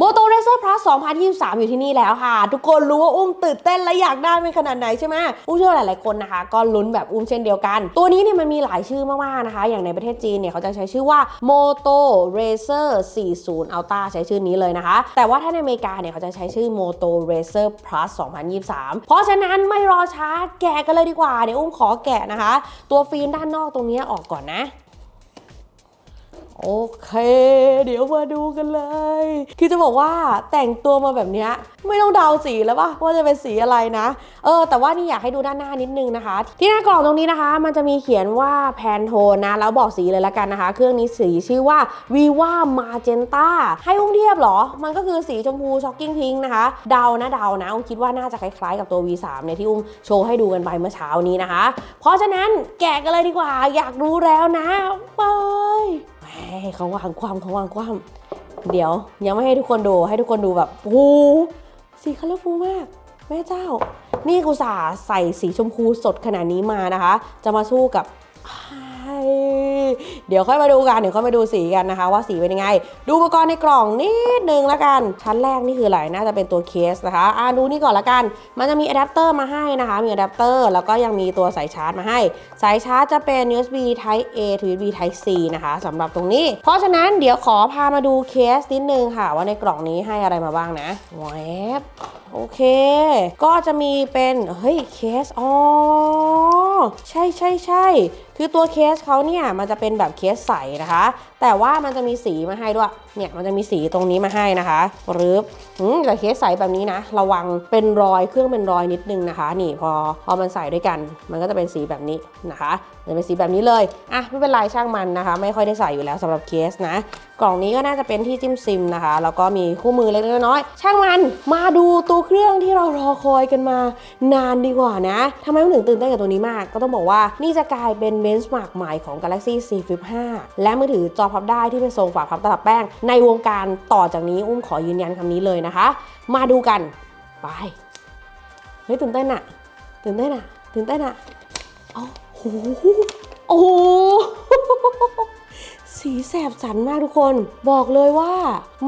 Moto Racer Plus 2023 อยู่ที่นี่แล้วค่ะ ทุกคนรู้ว่าอุ้มตื่นเต้นและอยากได้เป็นขนาดไหนใช่ไหมอุ้มเชื่อหลายๆคนนะคะ ก็ลุ้นแบบอุ้มเช่นเดียวกัน ตัวนี้เนี่ยมันมีหลายชื่อมากๆนะคะ อย่างในประเทศจีนเนี่ยเขาจะใช้ชื่อว่า Moto Racer 40 Ultra ใช้ชื่อนี้เลยนะคะ แต่ว่าถ้าในอเมริกาเนี่ยเขาจะใช้ชื่อ Moto Racer Plus 2023 เพราะฉะนั้นไม่รอช้าแกะกันเลยดีกว่าเดี๋ยวอุ้มขอแกะนะคะ ตัวฟิล์มด้านนอกตรงนี้ออกก่อนนะ โอเค เดี๋ยวมาดูกันเลย คือจะบอกว่าแต่งตัวมาแบบนี้ไม่ต้องเดาสีแล้วป่ะว่าจะเป็นสีอะไรนะ เออ แต่ว่านี่อยากให้ดูด้านหน้านิดนึงนะคะ ที่หน้ากล่องตรงนี้นะคะ มันจะมีเขียนว่าแพนโทนนะ แล้วบอกสีเลยละกันนะคะ เครื่องนี้สีชื่อว่า Viva Magenta ให้อุ้มเทียบหรอ มันก็คือสีชมพูช็อกกิ้งพิงนะคะ เดานะเดานะอุ้มคิดว่าน่าจะคล้ายๆกับตัว V3 เนี่ยที่อุ้มโชว์ให้ดูกันไปเมื่อเช้านี้นะคะ เพราะฉะนั้นแกะกันเลยดีกว่าอยากรู้แล้วนะไป เฮ้ยเขาวางความเขาวางความ เดี๋ยวยังไม่ให้ทุกคนดูให้ทุกคนดูแบบโอ้สีคัลเลอร์ฟูมาก แม่เจ้า นี่กูสาใส่สีชมพูสดขนาดนี้มานะคะ จะมาสู้กับ เดี๋ยวค่อยมาดูกันเดี๋ยวค่อยมาดูสีกันนะคะ ว่าสีเป็นยังไง ดูอุปกรณ์ในกล่องนิดนึงละกัน ชั้นแรกนี่คืออะไรน่าจะเป็นตัวเคสนะคะอ่าดูนี่ก่อนละกัน มันจะมีอะแดปเตอร์มาให้นะคะ มีอะแดปเตอร์แล้วก็ยังมีตัวสายชาร์จมาให้ สายชาร์จจะเป็น USB Type A ถึง USB Type C นะคะสำหรับตรงนี้ เพราะฉะนั้นเดี๋ยวขอพามาดูเคสนิดนึงค่ะว่าในกล่องนี้ให้อะไรมาบ้างนะแวบโอเค ก็จะมีเป็น เฮ้ย เคส อ๋อ ใช่ใช่ใช่ คือตัวเคสเขาเนี่ย มันจะเป็นแบบเคสใสนะคะ แต่ว่ามันจะมีสีมาให้ด้วยเนี่ยมันจะมีสีตรงนี้มาให้นะคะหรืออืมแต่เคสใสแบบนี้นะ ระวังเป็นรอยเครื่องเป็นรอยนิดนึงนะคะ นี่พอพอมันใส่ด้วยกัน มันก็จะเป็นสีแบบนี้นะคะจะเป็นสีแบบนี้เลยอะไม่เป็นไรช่างมันนะคะ ไม่ค่อยได้ใส่อยู่แล้วสำหรับเคสนะ กล่องนี้ก็น่าจะเป็นที่จิ้มซิมนะคะ แล้วก็มีคู่มือเล็กๆน้อยๆช่างมันมาดูตัวเครื่องที่เรารอคอยกันมานานดีกว่านะทำไมผมถึงตื่นเต้นกับตัวนี้มาก ก็ต้องบอกว่านี่จะกลายเป็นเบนช์มาร์กใหม่ของ Galaxy C Flip 5 และมือถือจอพับได้ที่เป็นทรงฝาพับตลับแป้ง ในวงการต่อจากนี้อุ้มขอยืนยันคำนี้เลยนะคะ มาดูกัน ไปเฮ้ยตื่นเต้นอะตื่นเต้นอะตื่นเต้นอะโอ้โหโอ้โห สีแสบสันมากทุกคน บอกเลยว่า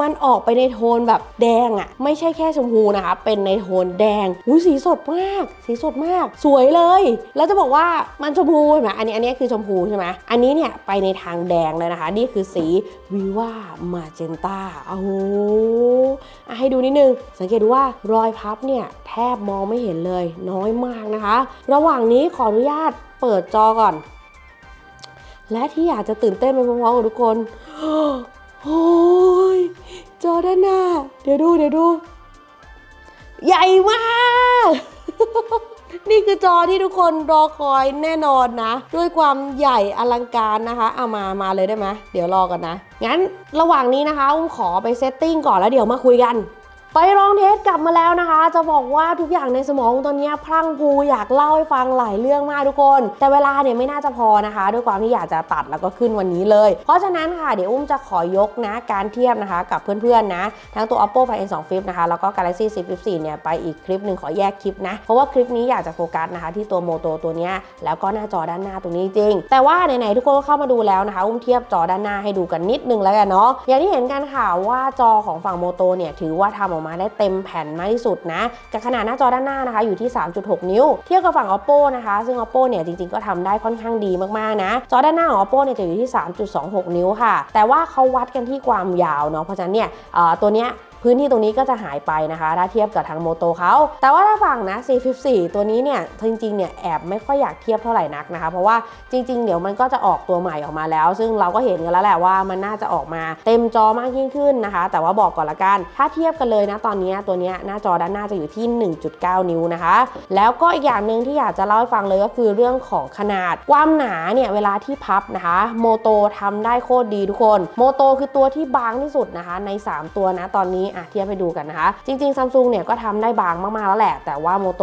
มันออกไปในโทนแบบแดงอะไม่ใช่แค่ชมพูนะคะ เป็นในโทนแดงอุ้ยสีสดมาก สีสดมาก สวยเลย แล้วจะบอกว่ามันชมพูเห็นไหมอันนี้อันนี้คือชมพูใช่ไหมอันนี้เนี่ยไปในทางแดงเลยนะคะ นี่คือสีวิว่ามาเจนตาโอ้โหให้ดูนิดนึง สังเกตดูว่ารอยพับเนี่ยแทบมองไม่เห็นเลย น้อยมากนะคะ ระหว่างนี้ขออนุญาตเปิดจอก่อน และที่อยากจะตื่นเต้นไปพร้อมๆกับทุกคนโอ้ยจอด้านหน้า เดี๋ยวดูเดี๋ยวดู ใหญ่มาก นี่คือจอที่ทุกคนรอคอยแน่นอนนะ ด้วยความใหญ่อลังการนะคะ เอามามาเลยได้ไหมเดี๋ยวรอกันนะ งั้นระหว่างนี้นะคะอุ้มขอไปเซตติ้งก่อนแล้วเดี๋ยวมาคุยกัน ไปลองเทสกลับมาแล้วนะคะ จะบอกว่าทุกอย่างในสมองตอนนี้พรั่งพูอยากเล่าให้ฟังหลายเรื่องมากทุกคน แต่เวลาเนี่ยไม่น่าจะพอนะคะ ด้วยความที่อยากจะตัดแล้วก็ขึ้นวันนี้เลย เพราะฉะนั้นค่ะเดี๋ยวอุ้มจะขอยกนะ การเทียบนะคะกับเพื่อนๆนะ ทั้งตัว oppo find n2 flip นะคะ แล้วก็ galaxy z flip 4เนี่ยไปอีกคลิปหนึ่งขอแยกคลิปนะ เพราะว่าคลิปนี้อยากจะโฟกัสนะคะ ที่ตัวโมโตตัวเนี้ยแล้วก็หน้าจอด้านหน้าตรงนี้จริง แต่ว่าไหนๆทุกคนก็เข้ามาดูแล้วนะคะ อุ้มเทียบจอด้านหน้าให้ดูกันนิดนึงแล้วกันเนาะอย่างที่เห็นกันค่ะว่าจอของฝั่งโมโตเนี่ยถือว่าทำออกมาได้เต็มแผ่นมากที่สุดนะกับขนาดหน้าจอด้านหน้านะคะอยู่ที่ 3.6 นิ้ว เทียบกับฝั่ง oppo นะคะ ซึ่ง oppo เนี่ยจริงๆก็ทำได้ค่อนข้างดีมากๆนะ จอด้านหน้าของ oppo เนี่ยจะอยู่ที่ 3.26 นิ้วค่ะ แต่ว่าเขาวัดกันที่ความยาวเนาะเพราะฉะนั้นเนี่ยตัวเนี้ย พื้นที่ตรงนี้ก็จะหายไปนะคะ ถ้าเทียบกับทางโมโตเขาแต่ว่าถ้าฝั่งนะ C54 ตัวนี้เนี่ยจริงๆเนี่ยแอบไม่ค่อยอยากเทียบเท่าไหร่นักนะคะ เพราะว่าจริง ๆ เดี๋ยวมันก็จะออกตัวใหม่ออกมาแล้ว ซึ่งเราก็เห็นกันแล้วแหละว่ามันน่าจะออกมาเต็มจอมากยิ่งขึ้นนะคะ แต่ว่าบอกก่อนละกันถ้าเทียบกันเลยนะตอนนี้ตัวนี้หน้าจอด้านหน้าจะอยู่ที่ 1.9 นิ้วนะคะ แล้วก็อีกอย่างหนึ่งที่อยากจะเล่าให้ฟังเลยก็คือเรื่องของขนาดความหนาเนี่ยเวลาที่พับนะคะโมโตทำได้โคตรดีทุกคนโมโตคือตัวที่บางที่สุดนะคะใน 3 ตัวนะตอนนี้อะเทียบไปดูกันนะคะ จริงๆซัมซุงเนี่ยก็ทำได้บางมากๆแล้วแหละ แต่ว่าโมโต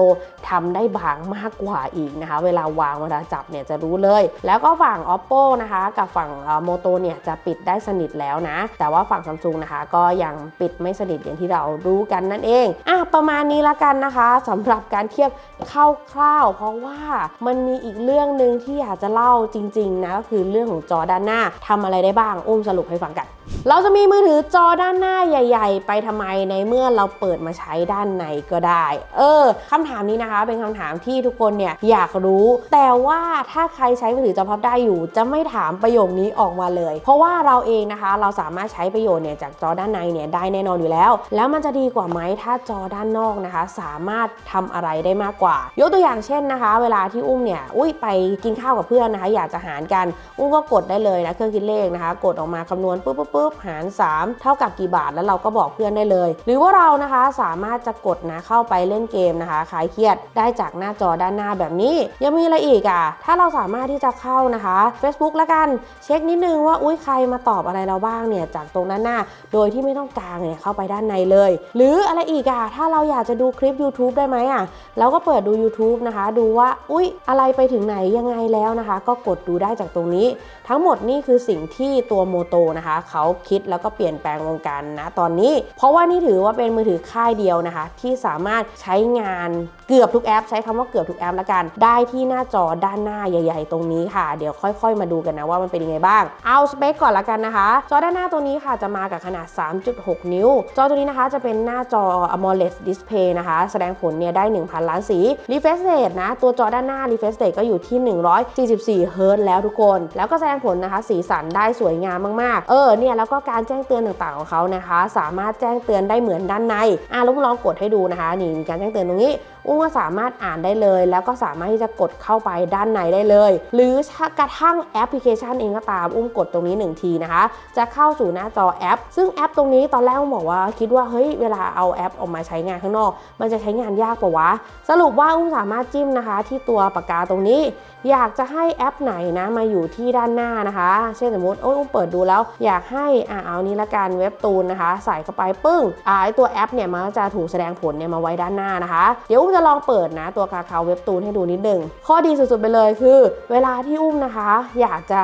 ทำได้บางมากกว่าอีกนะคะ เวลาวางเวลาจับเนี่ยจะรู้เลย แล้วก็ฝั่ง oppo นะคะ กับฝั่งโมโตเนี่ยจะปิดได้สนิทแล้วนะ แต่ว่าฝั่งซัมซุงนะคะก็ยังปิดไม่สนิทอย่างที่เรารู้กันนั่นเองอะประมาณนี้ละกันนะคะสำหรับการเทียบคร่าวๆเพราะว่ามันมีอีกเรื่องหนึ่งที่อยากจะเล่าจริงๆนะก็คือเรื่องของจอด้านหน้าทำอะไรได้บ้างอุ้มสรุปให้ฟังกัน เราจะมีมือถือจอด้านหน้าใหญ่ ๆ ไปทำไมในเมื่อเราเปิดมาใช้ด้านในก็ได้ เออคำถามนี้นะคะ เป็นคำถามที่ทุกคนเนี่ยอยากรู้ แต่ว่าถ้าใครใช้มือถือจอพับได้อยู่ จะไม่ถามประโยคนี้ออกมาเลย เพราะว่าเราเองนะคะเราสามารถใช้ประโยชน์เนี่ยจากจอด้านในเนี่ยได้แน่นอนอยู่แล้ว แล้วมันจะดีกว่าไหมถ้าจอด้านนอกนะคะ สามารถทำอะไรได้มากกว่า ยกตัวอย่างเช่นนะคะ เวลาที่อุ้มเนี่ยอุ้ยไปกินข้าวกับเพื่อนนะคะ อยากจะหารกัน อุ้มก็กดได้เลยนะเครื่องคิดเลขนะคะ กดออกมาคำนวณปุ๊บปุ๊บปุ๊บหาร 3 เท่ากับกี่บาทแล้วเราก็บอกเพื่อนได้เลย หรือว่าเรานะคะสามารถจะกดนะเข้าไปเล่นเกมนะคะคลายเครียดได้จากหน้าจอด้านหน้าแบบนี้ยังมีอะไรอีกอะถ้าเราสามารถที่จะเข้านะคะ Facebook ละกันเช็คนิดนึงว่าอุ้ยใครมาตอบอะไรเราบ้างเนี่ยจากตรงด้านหน้า โดยที่ไม่ต้องกางเนี่ยเข้าไปด้านในเลย หรืออะไรอีกอะถ้าเราอยากจะดูคลิป YouTube ได้ไหมอะเราก็เปิดดู YouTube นะคะ ดูว่าอุ๊ยอะไรไปถึงไหนยังไงแล้วนะคะ ก็กดดูได้จากตรงนี้ทั้งหมดนี่คือสิ่งที่ตัวโมโตนะคะเขาคิดแล้วก็เปลี่ยนแปลงวงการนะตอนนี้ เพราะว่านี่ถือว่าเป็นมือถือค่ายเดียวนะคะ ที่สามารถใช้งานเกือบทุกแอป ใช้คำว่าเกือบทุกแอปละกัน ได้ที่หน้าจอด้านหน้าใหญ่ ๆ ตรงนี้ค่ะ เดี๋ยวค่อย ๆ มาดูกันนะว่ามันเป็นยังไงบ้าง เอาสเปคก่อนละกันนะคะ จอด้านหน้าตัวนี้ค่ะจะมากับขนาด 3.6 นิ้ว จอตัวนี้นะคะจะเป็นหน้าจอ AMOLED Display นะคะ แสดงผลเนี่ยได้ 1,000 ล้านสี refresh rate นะตัวจอด้านหน้า refresh rate ก็อยู่ที่ 144 เฮิร์ตแล้วทุกคน แล้วก็แสดงผลนะคะ สีสันได้สวยงามมากๆ เออเนี่ยแล้วก็การแจ้งเตือนต่างๆของเขานะคะ สามารถแจ้งเตือนได้เหมือนด้านในอะลุงลองกดให้ดูนะคะนี่มีการแจ้งเตือนตรงนี้อุ้มก็สามารถอ่านได้เลย แล้วก็สามารถที่จะกดเข้าไปด้านในได้เลย หรือกระทั่งแอปพลิเคชันเองก็ตามอุ้มกดตรงนี้ 1 ทีนะคะ จะเข้าสู่หน้าจอแอป ซึ่งแอปตรงนี้ตอนแรกอุ้มบอกว่าคิดว่าเฮ้ยเวลาเอาแอปออกมาใช้งานข้างนอก มันจะใช้งานยากปะวะ สรุปว่าอุ้มสามารถจิ้มนะคะ ที่ตัวปากกาตรงนี้ อยากจะให้แอปไหนนะมาอยู่ที่ด้านหน้านะคะ เช่นสมมติโอ้ยอุ้มเปิดดูแล้ว อยากให้อ่าเอานี้ละกันเว็บตูนนะคะ ใส่เข้าไปปึ้งอ่าไอตัวแอปเนี่ยมันก็จะถูกแสดงผลเนี่ยมาไว้ด้านหน้านะคะ เดี๋ยวอุ้มจะลองเปิดนะตัวคาคาเว็บตูนให้ดูนิดนึงข้อดีสุดๆไปเลยคือ เวลาที่อุ้มนะคะ อยากจะ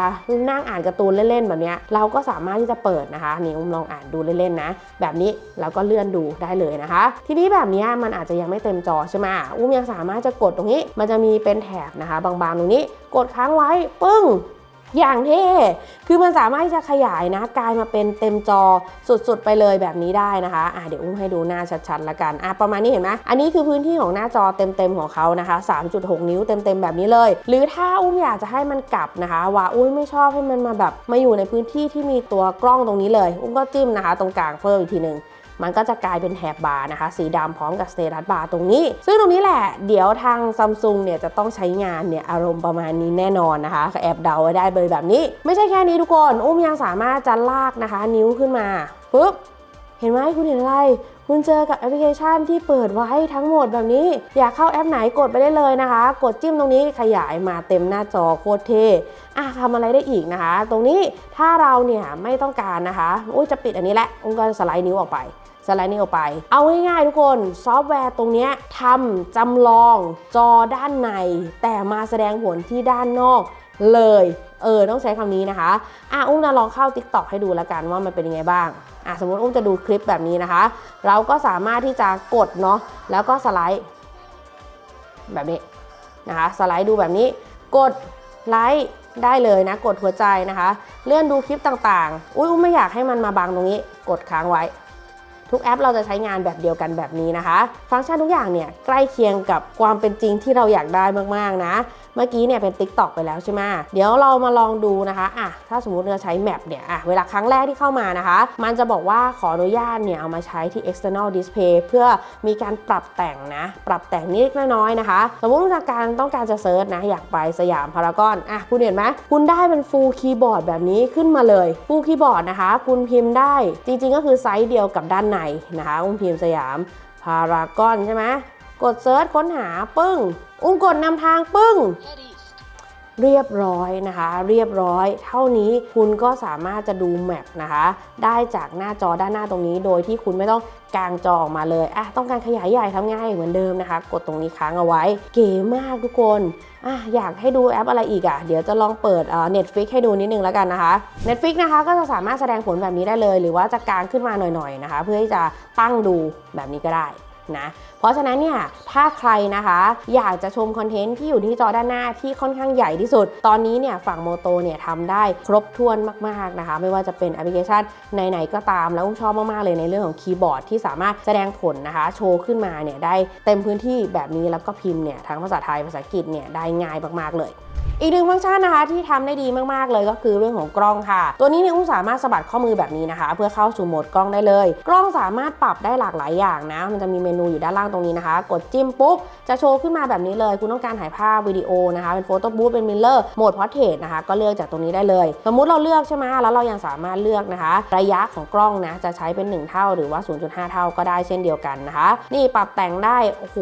นั่งอ่านการ์ตูนเล่นๆแบบเนี้ยเราก็สามารถที่จะเปิดนะคะนี่อุ้มลองอ่านดูเล่นๆนะ แบบนี้แล้วก็เลื่อนดูได้เลยนะคะ ทีนี้แบบนี้มันอาจจะยังไม่เต็มจอใช่ไหมอุ้มยังสามารถจะกดตรงนี้ มันจะมีเป็นแถบนะคะ บางๆตรงนี้ กดค้างไว้ปึ้ง อย่างเท่คือมันสามารถที่จะขยายนะกลายมาเป็นเต็มจอสุดๆ ไปเลยแบบนี้ได้นะคะอะเดี๋ยวอุ้มให้ดูหน้าชัดๆละกันอะประมาณนี้เห็นไหมอันนี้คือพื้นที่ของหน้าจอเต็มๆของเขานะคะ 3.6 นิ้วเต็มๆแบบนี้เลย หรือถ้าอุ้มอยากจะให้มันกลับนะคะ ว่าอุ้ยไม่ชอบให้มันมาแบบมาอยู่ในพื้นที่ที่มีตัวกล้องตรงนี้เลย อุ้มก็จิ้มนะคะ ตรงกลางเพิ่มอีกทีหนึ่ง มันก็จะกลายเป็นแถบบาร์นะคะ สีดำพร้อมกับสเตตัสบาร์ตรงนี้ ซึ่งตรงนี้แหละ เดี๋ยวทางซัมซุงเนี่ยจะต้องใช้งานเนี่ยอารมณ์ประมาณนี้แน่นอนนะคะแอบเดาไว้ได้เลยแบบนี้ ไม่ใช่แค่นี้ทุกคน อุ้มยังสามารถจะลากนะคะ นิ้วขึ้นมาปุ๊บเห็นไหมคุณเห็นอะไรคุณเจอกับแอปพลิเคชันที่เปิดไว้ทั้งหมดแบบนี้ อยากเข้าแอปไหนกดไปได้เลยนะคะ กดจิ้มตรงนี้ขยายมาเต็มหน้าจอโคตรเท่อะทำอะไรได้อีกนะคะ ตรงนี้ถ้าเราเนี่ยไม่ต้องการนะคะอุ้ยจะปิดอันนี้แหละอุ้มก็สไลด์นิ้วออกไปสไลด์นี้ออกไป เอาง่ายๆทุกคนซอฟต์แวร์ตรงนี้ทำจำลองจอด้านใน แต่มาแสดงผลที่ด้านนอกเลย เออ ต้องใช้คำนี้นะคะ อะ อุ้มจะลองเข้า TikTok ให้ดูแล้วกันว่ามันเป็นยังไงบ้าง อะสมมติอุ้มจะดูคลิปแบบนี้นะคะ เราก็สามารถที่จะกดเนาะแล้วก็สไลด์ แบบนี้นะคะสไลด์ดูแบบนี้ กดไลค์ได้เลยนะ กดหัวใจนะคะ เลื่อนดูคลิปต่างๆ อุ้ยอุ้มไม่อยากให้มันมาบังตรงนี้ กดค้างไว้ ทุกแอปเราจะใช้งานแบบเดียวกันแบบนี้นะคะ ฟังก์ชันทุกอย่างเนี่ยใกล้เคียงกับความเป็นจริงที่เราอยากได้มากๆนะ เมื่อกี้เนี่ยเป็น Tik t o อกไปแล้วใช่ไหมเดี๋ยวเรามาลองดูนะคะอะถ้าสมมติเราใช้แมปเนี่ยอะเวลาครั้งแรกที่เข้ามานะคะ มันจะบอกว่าขออนุญาตเนี่ยเอามาใช้ที่ external display เพื่อมีการปรับแต่งนะ ปรับแต่งนิดน้อยๆนะคะ สมมติว่าการต้องการจะเซิร์ชนะอยากไปสยามพารากอนอะคุณเห็นไหมคุณได้เป็น full keyboard แบบนี้ขึ้นมาเลย full keyboard นะคะ คุณพิมพ์ได้จริงๆก็คือไซส์เดียวกับด้านในนะคะอุ้มพิมพ์สยามพารากอนใช่ไหมกดเซิร์ชค้นหาปึ้ง อุ้งกดนำทางปึ้ง hey. เรียบร้อยนะคะ เรียบร้อย เท่านี้คุณก็สามารถจะดูแมปนะคะ ได้จากหน้าจอด้านหน้าตรงนี้ โดยที่คุณไม่ต้องกางจอออกมาเลยอะต้องการขยายใหญ่ทำง่ายเหมือนเดิมนะคะ กดตรงนี้ค้างเอาไว้ เก๋มากทุกคนอะอยากให้ดูแอปอะไรอีกอะ เดี๋ยวจะลองเปิดเอ่อ Netflix ให้ดูนิดนึงแล้วกันนะคะ Netflix นะคะก็จะสามารถแสดงผลแบบนี้ได้เลย หรือว่าจะกางขึ้นมาหน่อยๆนะคะ เพื่อที่จะตั้งดูแบบนี้ก็ได้ นะ เพราะฉะนั้นเนี่ยถ้าใครนะคะ อยากจะชมคอนเทนต์ที่อยู่ที่จอด้านหน้าที่ค่อนข้างใหญ่ที่สุด ตอนนี้เนี่ยฝั่งโมโตเนี่ยทำได้ครบถ้วนมากๆนะคะ ไม่ว่าจะเป็นแอปพลิเคชันไหนๆก็ตามแล้วอุ้มชอบมากๆเลยในเรื่องของคีย์บอร์ดที่สามารถแสดงผลนะคะ โชว์ขึ้นมาเนี่ยได้เต็มพื้นที่แบบนี้แล้วก็พิมพ์เนี่ยทั้งภาษาไทยภาษาอังกฤษเนี่ยได้ง่ายมากๆเลย อีกหนึ่งฟังก์ชันนะคะที่ทำได้ดีมากๆเลยก็คือเรื่องของกล้องค่ะ ตัวนี้เนี่ยอุ้มสามารถสะบัดข้อมือแบบนี้นะคะ เพื่อเข้าสู่โหมดกล้องได้เลย กล้องสามารถปรับได้หลากหลายอย่างนะ มันจะมีเมนูอยู่ด้านล่างตรงนี้นะคะ กดจิ้มปุ๊บจะโชว์ขึ้นมาแบบนี้เลย คุณต้องการถ่ายภาพวิดีโอนะคะเป็นโฟโต้บูธเป็นมิลเลอร์โหมดพอร์เทรตนะคะก็เลือกจากตรงนี้ได้เลย สมมุติเราเลือกใช่ไหมแล้วเรายังสามารถเลือกนะคะ ระยะของกล้องนะจะใช้เป็น 1 เท่าหรือว่า 0.5 เท่าก็ได้เช่นเดียวกันนะคะ นี่ปรับแต่งได้โอ้โห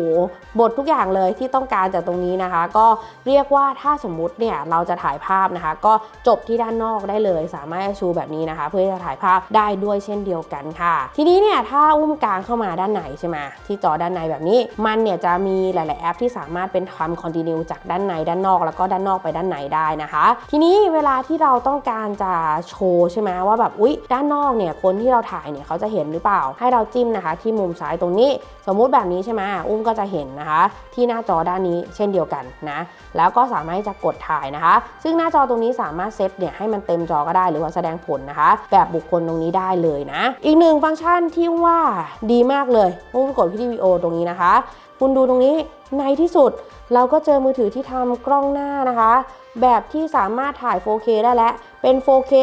บททุกอย่างเลยที่ต้องการจากตรงนี้นะคะ ก็เรียกว่าถ้าสมมุติเนี่ยเราจะถ่ายภาพนะคะ ก็จบที่ด้านนอกได้เลย สามารถชูแบบนี้นะคะ เพื่อจะถ่ายภาพได้ด้วยเช่นเดียวกันค่ะ ทีนี้เนี่ยถ้าอุ้มกลางเข้ามาด้านในใช่ไหมที่จอด้านในแบบนี้มันเนี่ยจะมีหลาย ๆ แอปที่สามารถเป็นความคอนติเนียจากด้านในด้านนอกแล้วก็ด้านนอกไปด้านในได้นะคะ ทีนี้เวลาที่เราต้องการจะโชว์ใช่ไหมว่าแบบอุ๊ยด้านนอกเนี่ยคนที่เราถ่ายเนี่ยเขาจะเห็นหรือเปล่า ให้เราจิ้มนะคะ ที่มุมซ้ายตรงนี้ สมมุติแบบนี้ใช่ไหมอุ้มก็จะเห็นนะคะ ที่หน้าจอด้านนี้เช่นเดียวกันนะแล้วก็สามารถจะกดถ่ายนะคะ ซึ่งหน้าจอตรงนี้สามารถเซตเนี่ยให้มันเต็มจอก็ได้หรือว่าแสดงผลนะคะ แบบบุคคลตรงนี้ได้เลยนะ อีกหนึ่งฟังก์ชันที่ว่าดีมากเลยอุ้มกดที่วิดีโอตรงนี้นะคะ คุณดูตรงนี้ ในที่สุดเราก็เจอมือถือที่ทำกล้องหน้านะคะ แบบที่สามารถถ่าย 4K ได้แล้วเป็น 4K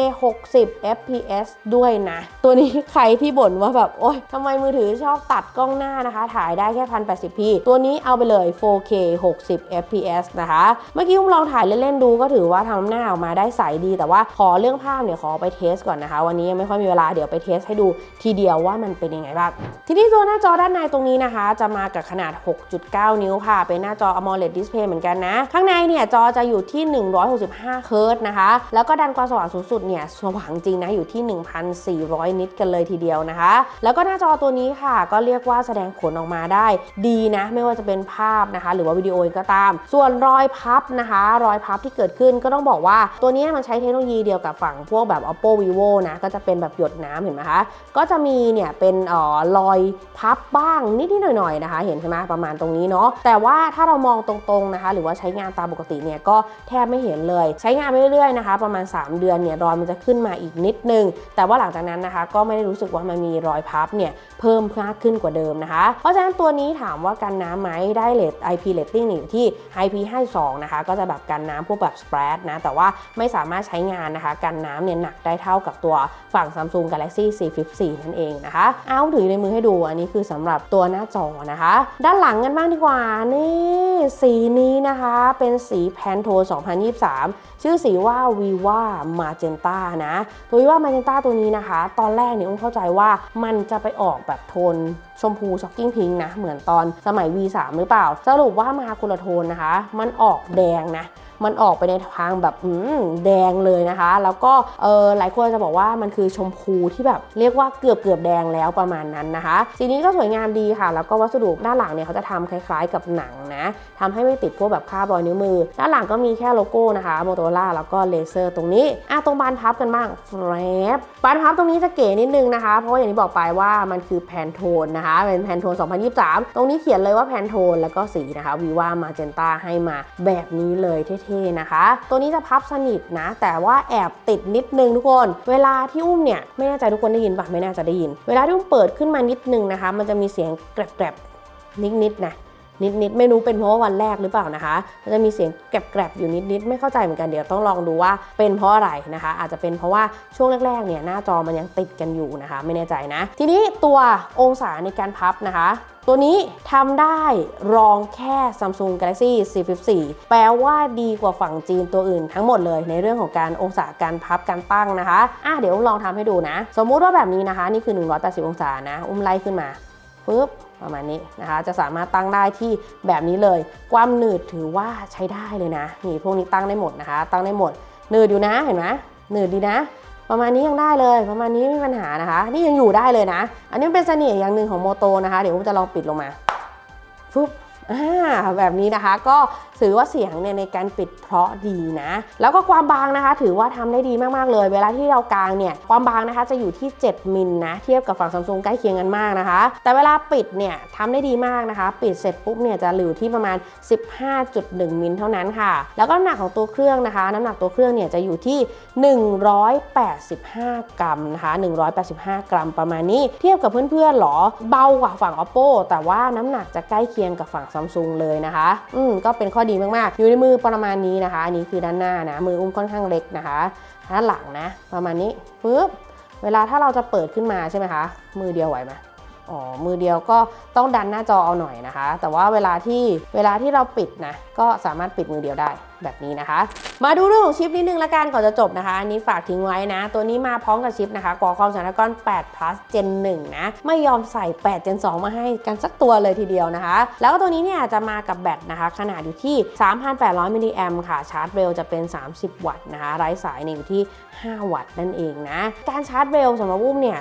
60 fps ด้วยนะ ตัวนี้ใครที่บ่นว่าแบบ โอ๊ยทำไมมือถือชอบตัดกล้องหน้านะคะ ถ่ายได้แค่ 1080p ตัวนี้เอาไปเลย 4K 60 fps นะคะ เมื่อกี้ผมลองถ่ายเล่น ๆ ดูก็ถือว่าทำหน้าออกมาได้ใสดี แต่ว่าขอเรื่องภาพเนี่ยขอไปเทสก่อนนะคะ วันนี้ยังไม่ค่อยมีเวลาเดี๋ยวไปเทสให้ดูทีเดียวว่ามันเป็นยังไงบ้างทีนี้ตัวหน้าจอด้านในตรงนี้นะคะ จะมากับขนาด 6.9 นิ้วค่ะ เป็นหน้าจอ AMOLED display เหมือนกันนะ ข้างในเนี่ยจอจะอยู่ที่ 165เฮิรตนะคะ แล้วก็ดันความสว่างสูงสุดเนี่ยสว่างจริงนะอยู่ที่ 1,400 นิตกันเลยทีเดียวนะคะ แล้วก็หน้าจอตัวนี้ค่ะ ก็เรียกว่าแสดงผลออกมาได้ดีนะ ไม่ว่าจะเป็นภาพนะคะ หรือว่าวิดีโอก็ตาม ส่วนรอยพับนะคะ รอยพับที่เกิดขึ้นก็ต้องบอกว่าตัวนี้มันใช้เทคโนโลยีเดียวกับฝั่งพวกแบบ oppo vivo นะก็จะเป็นแบบหยดน้ำเห็นไหมคะก็จะมีเนี่ยเป็นออรอยพับบ้างนิดๆหน่อยๆนะคะ เห็นใช่ไหมประมาณตรงนี้เนาะแต่ว่าถ้าเรามองตรงๆนะคะ หรือว่าใช้งานตามปกติเนี่ยก็แทบไม่เห็นเลย ใช้งานไปเรื่อยๆนะคะ ประมาณ 3 เดือนเนี่ยรอยมันจะขึ้นมาอีกนิดนึง แต่ว่าหลังจากนั้นนะคะ ก็ไม่ได้รู้สึกว่ามันมีรอยพับเนี่ยเพิ่มมากขึ้นกว่าเดิมนะคะ เพราะฉะนั้นตัวนี้ถามว่ากันน้ำไหมได้เลท IP rating อยู่ที่ IP52 นะคะก็จะแบบกันน้ำพวกแบบ spread นะแต่ว่าไม่สามารถใช้งานนะคะ กันน้ำเนี่ยหนักได้เท่ากับตัวฝั่ง Samsung Galaxy C54 นั่นเองนะคะ เอาถือในมือให้ดูอันนี้คือสำหรับตัวหน้าจอนะคะ ด้านหลังกันบ้างดีกว่านี่สีนี้นะคะเป็นสีแพนโท2023 ชื่อสีว่า Viva Magenta นะ ตัว Viva Magenta ตัวนี้นะคะ ตอนแรกเนี่ยอุ้มเข้าใจว่ามันจะไปออกแบบโทนชมพูช็อกกิ้งพิงนะ เหมือนตอนสมัย V3 หรือเปล่า สรุปว่ามาคนละโทนนะคะ มันออกแดงนะ มันออกไปในทางแบบแดงเลยนะคะ แล้วก็เออหลายคนจะบอกว่ามันคือชมพูที่แบบเรียกว่าเกือบเกือบแดงแล้วประมาณนั้นนะคะสีนี้ก็สวยงามดีค่ะ แล้วก็วัสดุด้านหลังเนี่ยเขาจะทำคล้ายๆกับหนังนะทำให้ไม่ติดพวกแบบคราบรอยนิ้วมือ ด้านหลังก็มีแค่โลโก้นะคะโมโต r o ล่าแล้วก็เลเซอร์ตรงนี้อะตรงบานพับกันบ้างแฟบปานพับตรงนี้จะเก๋นิดนึงนะคะ เพราะอย่างที่บอกไปว่ามันคือแพนโทนนะคะ เป็นแพนโทน 2023 ตรงนี้เขียนเลยว่าแพนโทนแล้วก็สีนะคะวีว่ามาเจนตาให้มาแบบนี้เลยเท่ๆนะคะ ตัวนี้จะพับสนิทนะ แต่ว่าแอบติดนิดนึงทุกคน เวลาที่อุ้มเนี่ยไม่แน่ใจทุกคนได้ยินปะไม่น่าจะได้ยิน เวลาที่อุ้มเปิดขึ้นมานิดนึงนะคะ มันจะมีเสียงแกรบๆนิดๆนะนิดๆไม่รู้เป็นเพราะว่าวันแรกหรือเปล่านะคะมันจะมีเสียงแกรบๆอยู่นิดๆไม่เข้าใจเหมือนกันเดี๋ยวต้องลองดูว่าเป็นเพราะอะไรนะคะ อาจจะเป็นเพราะว่าช่วงแรกๆเนี่ยหน้าจอมันยังติดกันอยู่นะคะ ไม่แน่ใจนะ ทีนี้ตัวองศาในการพับนะคะ ตัวนี้ทำได้รองแค่ Samsung Galaxy C54 แปลว่าดีกว่าฝั่งจีนตัวอื่นทั้งหมดเลย ในเรื่องของการองศาการพับการตั้งนะคะอะเดี๋ยวลองทำให้ดูนะ สมมุติว่าแบบนี้นะคะ นี่คือ 180 องศานะ อุ้มไล่ขึ้นมาปุ๊บประมาณนี้นะคะ จะสามารถตั้งได้ที่แบบนี้เลย ความหนืดถือว่าใช้ได้เลยนะ นี่พวกนี้ตั้งได้หมดนะคะ ตั้งได้หมดหนืดอยู่นะเห็นไหมหนืดดีนะ ประมาณนี้ยังได้เลย ประมาณนี้ไม่มีปัญหานะคะ นี่ยังอยู่ได้เลยนะ อันนี้เป็นเสน่ห์อย่างหนึ่งของโมโตนะคะ เดี๋ยวผมจะลองปิดลงมาฟึบอ่าแบบนี้นะคะ ก็ ถือว่าเสียงเนี่ยในการปิดเพราะดีนะ แล้วก็ความบางนะคะ ถือว่าทำได้ดีมากๆเลย เวลาที่เรากางเนี่ยความบางนะคะจะอยู่ที่ 7 มิลนะ เทียบกับฝั่งซัมซุงใกล้เคียงกันมากนะคะ แต่เวลาปิดเนี่ยทำได้ดีมากนะคะ ปิดเสร็จปุ๊บเนี่ยจะอยู่ที่ประมาณ 15.1 มิลเท่านั้นค่ะ แล้วก็น้ำหนักของตัวเครื่องนะคะ น้ำหนักตัวเครื่องเนี่ยจะอยู่ที่ 185 กรัมนะคะ 185 กรัมประมาณนี้ เทียบกับเพื่อนๆหรอ เบากว่าฝั่ง oppo แต่ว่าน้ำหนักจะใกล้เคียงกับฝั่งซัมซุงเลยนะคะ อืมก็เป็นข้อดีมากๆ อยู่ในมือประมาณนี้นะคะ อันนี้คือด้านหน้านะ มืออุ้มค่อนข้างเล็กนะคะ ด้านหลังนะ ประมาณนี้ปึ๊บ เวลาถ้าเราจะเปิดขึ้นมาใช่ไหมคะ มือเดียวไหวไหม อ๋อมือเดียวก็ต้องดันหน้าจอเอาหน่อยนะคะ แต่ว่าเวลาที่เวลาที่เราปิดนะก็สามารถปิดมือเดียวได้แบบนี้นะคะ มาดูเรื่องของชิปนิดนึงละกันก่อนจะจบนะคะ อันนี้ฝากทิ้งไว้นะ ตัวนี้มาพร้อมกับชิปนะคะ Qualcomm Snapdragon 8 plus Gen 1 นะ ไม่ยอมใส่ 8 Gen 2 มาให้กันสักตัวเลยทีเดียวนะคะ แล้วก็ตัวนี้เนี่ยจะมากับแบตนะคะ ขนาดอยู่ที่ 3,800 มิลลิแอมค่ะ ชาร์จเร็วจะเป็น 30 วัตต์นะคะ ไร้สายเนี่ยอยู่ที่ 5 วัตต์นั่นเองนะ การชาร์จเร็วสำหรับอุ้มเนี่ย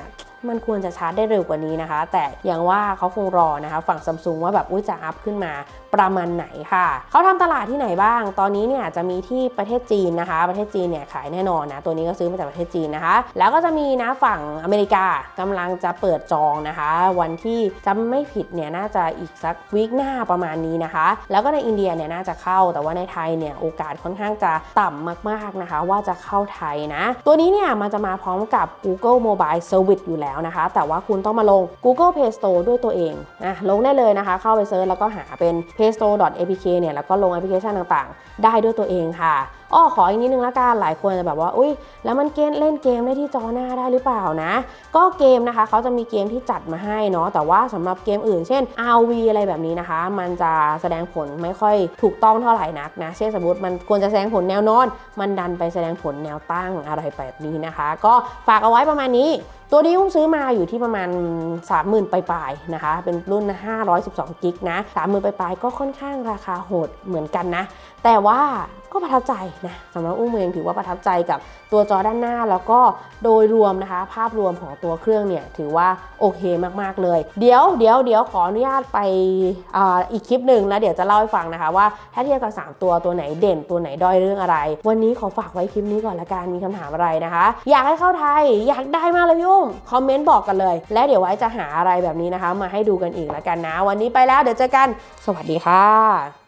มันควรจะชาร์จได้เร็วกว่านี้นะคะ แต่อย่างว่าเขาคงรอนะคะ ฝั่งซัมซุงว่าแบบอุ้ยจะอัพขึ้นมาประมาณไหนค่ะ เขาทำตลาดที่ไหนบ้าง ตอนนี้เนี่ยจะมีที่ประเทศจีนนะคะ ประเทศจีนเนี่ยขายแน่นอนนะ ตัวนี้ก็ซื้อมาจากประเทศจีนนะคะ แล้วก็จะมีนะฝั่งอเมริกากำลังจะเปิดจองนะคะ วันที่จำไม่ผิดเนี่ยน่าจะอีกสักวีคหน้าประมาณนี้นะคะ แล้วก็ในอินเดียเนี่ยน่าจะเข้า แต่ว่าในไทยเนี่ยโอกาสค่อนข้างจะต่ำมากๆนะคะ ว่าจะเข้าไทยนะ ตัวนี้เนี่ยมันจะมาพร้อมกับ Google Mobile Service อยู่แล้วนะคะ แต่ว่าคุณต้องมาลง Google Play Store ด้วยตัวเองนะลงได้เลยนะคะ เข้าไปเซิร์ชแล้วก็หาเป็น playstore.apk เนี่ยแล้วก็ลงแอปพลิเคชันต่างๆ ได้ด้วยตัวเองค่ะ อ้อขออีกนิดนึงละกันหลายคนจะแบบว่า อุ้ยแล้วมันเกมเล่นเกมได้ที่จอหน้าได้หรือเปล่านะ ก็เกมนะคะเขาจะมีเกมที่จัดมาให้เนาะแต่ว่าสำหรับเกมอื่น เช่น RV อะไรแบบนี้นะคะ มันจะแสดงผลไม่ค่อยถูกต้องเท่าไหร่นักนะเช่นสมมติมันควรจะแสดงผลแนวนอน มันดันไปแสดงผลแนวตั้งอะไรแบบนี้นะคะ ก็ฝากเอาไว้ประมาณนี้ ตัวนี้อุ้มซื้อมาอยู่ที่ประมาณ 30,000ปลายๆนะคะ เป็นรุ่น 512กิกนะ30,000ปลายๆก็ค่อนข้างราคาโหดเหมือนกันนะ แต่ว่า ก็ประทับใจนะสำหรับอุ้มเองถือว่าประทับใจกับตัวจอด้านหน้า แล้วก็โดยรวมนะคะ ภาพรวมของตัวเครื่องเนี่ยถือว่าโอเคมากๆเลย เดี๋ยวเดี๋ยวเดี๋ยวขออนุญาตไปออีกคลิปหนึ่งแล้วเดี๋ยวจะเล่าให้ฟังนะคะว่าถ้าเทียบกับ 3 ตัวตัวไหนเด่นตัวไหนด้อยเรื่องอะไร วันนี้ขอฝากไว้คลิปนี้ก่อนละกันมีคำถามอะไรนะคะ อยากให้เข้าไทยอยากได้มากเลยพี่อุ้มคอมเมนต์บอกกันเลย และเดี๋ยวไว้จะหาอะไรแบบนี้นะคะ มาให้ดูกันอีกละกันนะ วันนี้ไปแล้วเดี๋ยวเจอกัน สวัสดีค่ะ